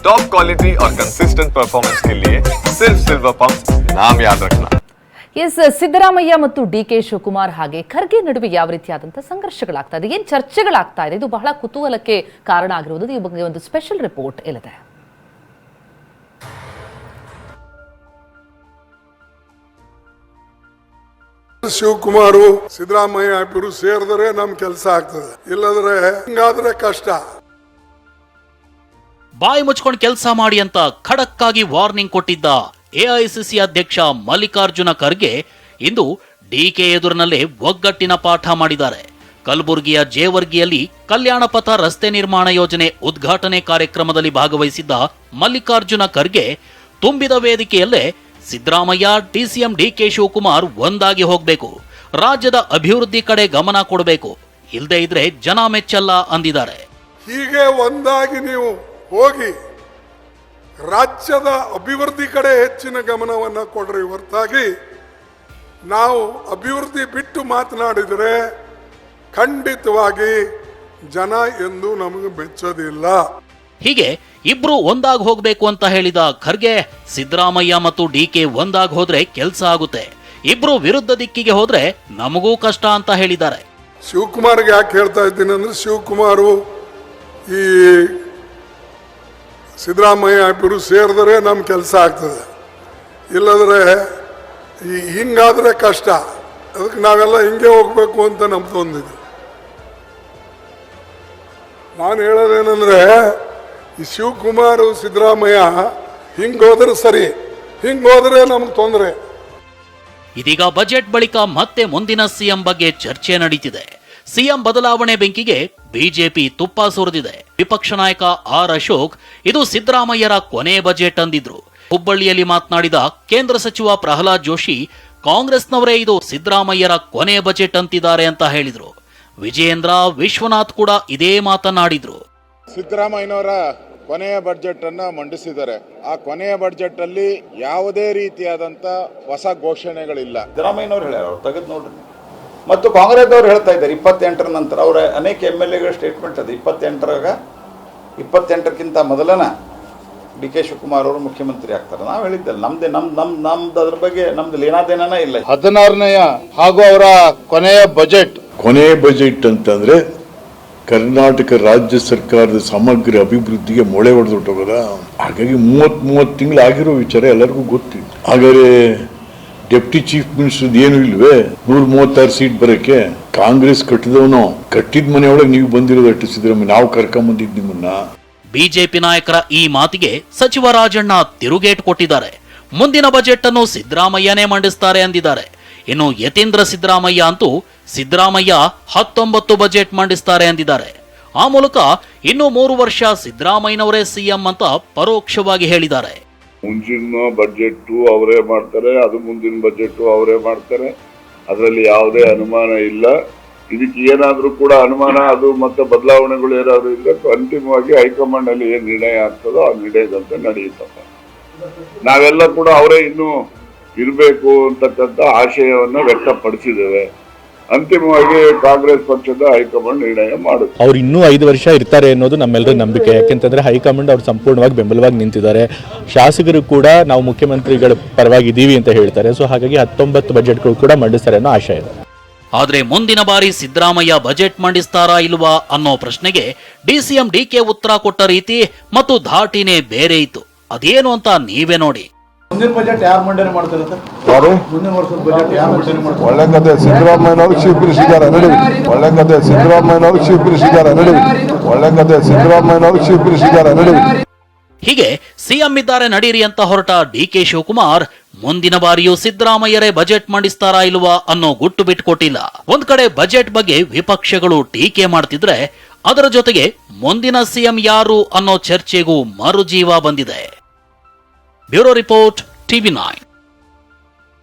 Top quality और consistent performance के लिए सिर्फ सिल्वर पंप नाम याद रखना ಎಸ್ ಸಿದ್ದರಾಮಯ್ಯ ಮತ್ತು ಡಿ ಕೆ ಶಿವಕುಮಾರ್ ಹಾಗೆ ಖರ್ಗೆ ನಡುವೆ ಯಾವ ರೀತಿಯಾದಂತಹ ಸಂಘರ್ಷಗಳಾಗ್ತಾ ಇದೆ ಏನ್ ಚರ್ಚೆಗಳಾಗ್ತಾ ಇದೆ ಇದು ಬಹಳ ಕುತೂಹಲಕ್ಕೆ ಕಾರಣ ಆಗಿರುವುದು ಈ ಬಗ್ಗೆ ಒಂದು ಸ್ಪೆಷಲ್ ರಿಪೋರ್ಟ್ ಇಲ್ಲಿದೆ ಶಿವಕುಮಾರು ಸಿದ್ದರಾಮಯ್ಯ ಇಬ್ಬರು ಸೇರಿದ್ರೆ ನಮ್ ಕೆಲಸ ಆಗ್ತದೆ ಇಲ್ಲದ್ರೆ ಹಿಂಗಾದ್ರೆ ಕಷ್ಟ ಬಾಯಿ ಮುಚ್ಕೊಂಡು ಕೆಲಸ ಮಾಡಿ ಅಂತ ಖಡಕ್ಕಾಗಿ ವಾರ್ನಿಂಗ್ ಕೊಟ್ಟಿದ್ದ ಎಐಸಿಸಿ ಅಧ್ಯಕ್ಷ ಮಲ್ಲಿಕಾರ್ಜುನ ಖರ್ಗೆ ಇಂದು ಡಿಕೆ ಎದುರಿನಲ್ಲೇ ಒಗ್ಗಟ್ಟಿನ ಪಾಠ ಮಾಡಿದ್ದಾರೆ. ಕಲಬುರಗಿಯ ಜೇವರ್ಗಿಯಲ್ಲಿ ಕಲ್ಯಾಣ ಪಥ ರಸ್ತೆ ನಿರ್ಮಾಣ ಯೋಜನೆ ಉದ್ಘಾಟನೆ ಕಾರ್ಯಕ್ರಮದಲ್ಲಿ ಭಾಗವಹಿಸಿದ್ದ ಮಲ್ಲಿಕಾರ್ಜುನ ಖರ್ಗೆ ತುಂಬಿದ ವೇದಿಕೆಯಲ್ಲೇ ಸಿದ್ದರಾಮಯ್ಯ ಡಿಸಿಎಂ ಡಿಕೆ ಶಿವಕುಮಾರ್ ಒಂದಾಗಿ ಹೋಗಬೇಕು. ರಾಜ್ಯದ ಅಭಿವೃದ್ಧಿ ಕಡೆ ಗಮನ ಕೊಡಬೇಕು. ಇಲ್ಲದೆ ಇದ್ರೆ ಜನ ಮೆಚ್ಚಲ್ಲ ಅಂದಿದ್ದಾರೆ. ಹೀಗೆ ಒಂದಾಗಿ ನೀವು ಹೋಗಿ ರಾಜ್ಯದ ಅಭಿವೃದ್ಧಿ ಕಡೆ ಹೆಚ್ಚಿನ ಗಮನವನ್ನು ಕೊಡ್ರಿ ಹೊರತಾಗಿ ನಾವು ಅಭಿವೃದ್ಧಿ ಬಿಟ್ಟು ಮಾತನಾಡಿದರೆ ಖಂಡಿತವಾಗಿ ಜನ ಎಂದು ನಮಗೆ ಮೆಚ್ಚೋದಿಲ್ಲ ಹೀಗೆ ಇಬ್ರು ಒಂದಾಗಿ ಹೋಗಬೇಕು ಅಂತ ಹೇಳಿದ ಖರ್ಗೆ ಸಿದ್ದರಾಮಯ್ಯ ಮತ್ತು ಡಿ ಕೆ ಒಂದಾಗಿ ಹೋದ್ರೆ ಕೆಲಸ ಆಗುತ್ತೆ. ಇಬ್ರು ವಿರುದ್ಧ ದಿಕ್ಕಿಗೆ ಹೋದ್ರೆ ನಮಗೂ ಕಷ್ಟ ಅಂತ ಹೇಳಿದ್ದಾರೆ. ಶಿವಕುಮಾರ್ಗೆ ಯಾಕೆ ಹೇಳ್ತಾ ಇದ್ದೀನಿ ಅಂದ್ರೆ ಶಿವಕುಮಾರು ಈ ಸಿದ್ದರಾಮಯ್ಯ ಇಬ್ಬರು ಸೇರಿದ್ರೆ ನಮ್ಮ ಕೆಲಸ ಆಗ್ತದೆ. ಇಲ್ಲದ್ರೆ ಈ ಹಿಂಗಾದರೆ ಕಷ್ಟ. ಅದಕ್ಕೆ ನಾವೆಲ್ಲ ಹಿಂಗೆ ಹೋಗಬೇಕು ಅಂತ ನಮ್ದು ಒಂದಿದೆ ನಾನು ಹೇಳೋದೇನೆಂದರೆ, ಈ ಶಿವಕುಮಾರ್, ಸಿದ್ದರಾಮಯ್ಯ ಹಿಂಗೆ ಹೋದ್ರೆ ಸರಿ, ಹಿಂಗೆ ಹೋದ್ರೆ ನಮ್ಗೆ ತೊಂದರೆ. ಇದೀಗ ಬಜೆಟ್ ಬಳಿಕ ಮತ್ತೆ ಮುಂದಿನ ಸಿಎಂ ಬಗ್ಗೆ ಚರ್ಚೆ ನಡೀತಿದೆ. ಸಿಎಂ ಬದಲಾವಣೆ ಬೆಂಕಿಗೆ ಬಿಜೆಪಿ ತುಪ್ಪ ಸುರಿದಿದೆ. ವಿಪಕ್ಷ ನಾಯಕ ಆರ್ ಅಶೋಕ್ ಇದು ಸಿದ್ದರಾಮಯ್ಯರ ಕೊನೆ ಬಜೆಟ್ ಅಂದಿದ್ರು. ಹುಬ್ಬಳ್ಳಿಯಲ್ಲಿ ಮಾತನಾಡಿದ ಕೇಂದ್ರ ಸಚಿವ ಪ್ರಹ್ಲಾದ್ ಜೋಶಿ ಕಾಂಗ್ರೆಸ್ನವರೇ ಇದು ಸಿದ್ದರಾಮಯ್ಯರ ಕೊನೆ ಬಜೆಟ್ ಅಂತಿದ್ದಾರೆ ಅಂತ ಹೇಳಿದ್ರು. ವಿಜಯೇಂದ್ರ ವಿಶ್ವನಾಥ್ ಕೂಡ ಇದೇ ಮಾತನಾಡಿದ್ರು. ಸಿದ್ದರಾಮಯ್ಯನವರ ಕೊನೆಯ ಬಡ್ಜೆಟ್ ಅನ್ನ ಮಂಡಿಸಿದ್ದಾರೆ. ಆ ಕೊನೆಯ ಬಡ್ಜೆಟ್ ಅಲ್ಲಿ ಯಾವುದೇ ರೀತಿಯಾದಂತ ಹೊಸ ಘೋಷಣೆಗಳಿಲ್ಲ. ಸಿದ್ದರಾಮಯ್ಯನವರು ಹೇಳ್ಯಾರ ತೆಗೆದು ನೋಡ್ರಿ. ಮತ್ತು ಕಾಂಗ್ರೆಸ್ದವ್ರು ಹೇಳ್ತಾ ಇದ್ದಾರೆ ಇಪ್ಪತ್ತೆಂಟರ ನಂತರ ಅವರ ಅನೇಕ ಎಂ ಎಲ್ ಎಗಳ ಸ್ಟೇಟ್ಮೆಂಟ್ ಅದು. ಇಪ್ಪತ್ತೆಂಟರಾಗ ಇಪ್ಪತ್ತೆಂಟಕ್ಕಿಂತ ಮೊದಲನ ಡಿ ಕೆ ಶಿವಕುಮಾರ್ ಅವರು ಮುಖ್ಯಮಂತ್ರಿ ಆಗ್ತಾರೆ. ನಾವು ಹೇಳಿದ್ದೆ ನಮ್ದು ನಮ್ ನಮ್ ನಮ್ದು ಅದ್ರ ಬಗ್ಗೆ ನಮ್ದು ಲೇನಾದೇನ ಇಲ್ಲ. ಹದಿನಾರನೆಯ ಹಾಗೂ ಅವರ ಕೊನೆಯ ಬಜೆಟ್. ಕೊನೆಯ ಬಜೆಟ್ ಅಂತಂದ್ರೆ ಕರ್ನಾಟಕ ರಾಜ್ಯ ಸರ್ಕಾರದ ಸಮಗ್ರ ಅಭಿವೃದ್ಧಿಗೆ ಮೊಳೆ ಹೊಡೆದು ಹಾಗಾಗಿ ಮೂವತ್ ಮೂವತ್ತು ತಿಂಗಳು ಆಗಿರೋ ವಿಚಾರ ಎಲ್ಲರಿಗೂ ಗೊತ್ತಿತ್ತು. ಹಾಗಾದ್ರೆ ಡೆಪ್ಟಿ ಚೀಫ್ ಮಿನಿಸ್ಟರ್ ಏನು ಇಲ್ವೇ? ನೂರ ಮೂವತ್ತಾರು ಸೀಟ್ ಬರಕ್ಕೆ ಕಾಂಗ್ರೆಸ್ ಕಟ್ಟಿದವನು ಕಟ್ಟಿದ ಮನೆಯೊಳಗೆ ನೀವು ಬಂದಿರೋದು ಅಟ್ಟು ಸಿದ್ದರಾಮಯ್ಯ, ನಾವು ಕರ್ಕೊಂಬಂದಿದ್ದು ನಿಮ್ಮನ್ನ. ಬಿಜೆಪಿ ನಾಯಕರ ಈ ಮಾತಿಗೆ ಸಚಿವ ರಾಜಣ್ಣ ತಿರುಗೇಟು ಕೊಟ್ಟಿದ್ದಾರೆ. ಮುಂದಿನ ಬಜೆಟ್ ಅನ್ನು ಸಿದ್ದರಾಮಯ್ಯನೇ ಮಂಡಿಸ್ತಾರೆ ಅಂದಿದ್ದಾರೆ. ಇನ್ನು ಯತೀಂದ್ರ ಸಿದ್ದರಾಮಯ್ಯ ಅಂತೂ ಸಿದ್ದರಾಮಯ್ಯ ಹತ್ತೊಂಬತ್ತು ಬಜೆಟ್ ಮಂಡಿಸ್ತಾರೆ ಅಂದಿದ್ದಾರೆ. ಆ ಮೂಲಕ ಇನ್ನು ಮೂರು ವರ್ಷ ಸಿದ್ದರಾಮಯ್ಯನವರೇ ಸಿಎಂ ಅಂತ ಪರೋಕ್ಷವಾಗಿ ಹೇಳಿದ್ದಾರೆ. ಮುಂಚಿನ ಬಜೆಟ್ ಅವರೇ ಮಾಡ್ತಾರೆ, ಅದು ಮುಂದಿನ ಬಜೆಟ್ ಅವರೇ ಮಾಡ್ತಾರೆ. ಅದರಲ್ಲಿ ಯಾವುದೇ ಅನುಮಾನ ಇಲ್ಲ. ಇದಕ್ಕೆ ಏನಾದರೂ ಕೂಡ ಅನುಮಾನ, ಅದು ಮತ್ತೆ ಬದಲಾವಣೆಗಳು ಏನಾದರೂ ಇದ್ರೆ ಅಂತಿಮವಾಗಿ ಹೈಕಮಾಂಡ್ ಅಲ್ಲಿ ಏನ್ ನಿರ್ಣಯ ಆಗ್ತದೋ ಆ ನಿರ್ಣಯದಂತೆ ನಡೆಯುತ್ತಪ್ಪ ನಾವೆಲ್ಲ ಕೂಡ ಅವರೇ ಇನ್ನೂ ಇರಬೇಕು ಅಂತಕ್ಕಂಥ ಆಶಯವನ್ನು ವ್ಯಕ್ತಪಡಿಸಿದ್ದೇವೆ. ಅಂತಿಮವಾಗಿ ಕಾಂಗ್ರೆಸ್ ಪಕ್ಷದ ಹೈಕಮಾಂಡ್ ನಿರ್ಣಯ ಮಾಡುತ್ತೆ. ಅವ್ರು ಇನ್ನೂ ಐದು ವರ್ಷ ಇರ್ತಾರೆ ಅನ್ನೋದು ನಮ್ಮೆಲ್ಲರ ನಂಬಿಕೆ. ಯಾಕೆಂತಂದ್ರೆ ಹೈಕಮಾಂಡ್ ಅವ್ರು ಸಂಪೂರ್ಣವಾಗಿ ಬೆಂಬಲವಾಗಿ ನಿಂತಿದ್ದಾರೆ. ಶಾಸಕರು ಕೂಡ ನಾವು ಮುಖ್ಯಮಂತ್ರಿಗಳ ಪರವಾಗಿ ಇದ್ದೀವಿ ಅಂತ ಹೇಳ್ತಾರೆ. ಸೊ ಹಾಗಾಗಿ ಹತ್ತೊಂಬತ್ತು ಬಜೆಟ್ಗಳು ಕೂಡ ಮಂಡಿಸ್ತಾರೆ ಅನ್ನೋ ಆಶಯ ಇದೆ. ಆದರೆ ಮುಂದಿನ ಬಾರಿ ಸಿದ್ದರಾಮಯ್ಯ ಬಜೆಟ್ ಮಂಡಿಸ್ತಾರಾ ಇಲ್ವಾ ಅನ್ನೋ ಪ್ರಶ್ನೆಗೆ ಡಿಸಿಎಂ ಡಿಕೆ ಉತ್ತರ ಕೊಟ್ಟ ರೀತಿ ಮತ್ತು ಧಾಟಿನೇ ಬೇರೆ ಇತ್ತು. ಅದೇನು ಅಂತ ನೀವೇ ನೋಡಿ. ಮುಂದಿನ ಬಜೆಟ್ ಯಾರು ಮಂಡನೆ ಮಾಡ್ತಾರೆ ಸರ್ ಮುಂದಿನ ವರ್ಷದ ಬಜೆಟ್ ಯಾರು ಮಂಡನೆ ಮಾಡ್ತಾರೆ? ಒಳ್ಳೆ ಕತೆ ಸಿದ್ದರಾಮಯ್ಯನವರು ಚೀಫ್ ಮಿನಿಸ್ಟರ್ ಇದ್ದಾರೆ ನಡುವೆ. ಒಳ್ಳೆ ಕತೆ ಸಿದ್ದರಾಮಯ್ಯನವರು ಚೀಫ್ ಮಿನಿಸ್ಟರ್ ಇದ್ದಾರೆ ನಡುವೆ. ಒಳ್ಳೆ ಕತೆ ಸಿದ್ದರಾಮಯ್ಯನವರು ಚೀಫ್ ಮಿನಿಸ್ಟರ್ ಇದ್ದಾರೆ ನಡುವೆ. ಹೀಗೆ ಸಿಎಂ ಇದ್ದಾರೆ ನಡೀರಿ ಅಂತ ಹೊರಟ ಡಿಕೆ ಶಿವಕುಮಾರ್ ಮುಂದಿನ ಬಾರಿಯೂ ಸಿದ್ದರಾಮಯ್ಯರೇ ಬಜೆಟ್ ಮಂಡಿಸ್ತಾರಾ ಇಲ್ವಾ ಅನ್ನೋ ಗುಟ್ಟು ಬಿಟ್ಕೊಟ್ಟಿಲ್ಲ. ಒಂದ್ ಕಡೆ ಬಜೆಟ್ ಬಗ್ಗೆ ವಿಪಕ್ಷಗಳು ಟೀಕೆ ಮಾಡ್ತಿದ್ರೆ ಅದರ ಜೊತೆಗೆ ಮುಂದಿನ ಸಿಎಂ ಯಾರು ಅನ್ನೋ ಚರ್ಚೆಗೂ ಮರುಜೀವ ಬಂದಿದೆ. Bureau report TV nine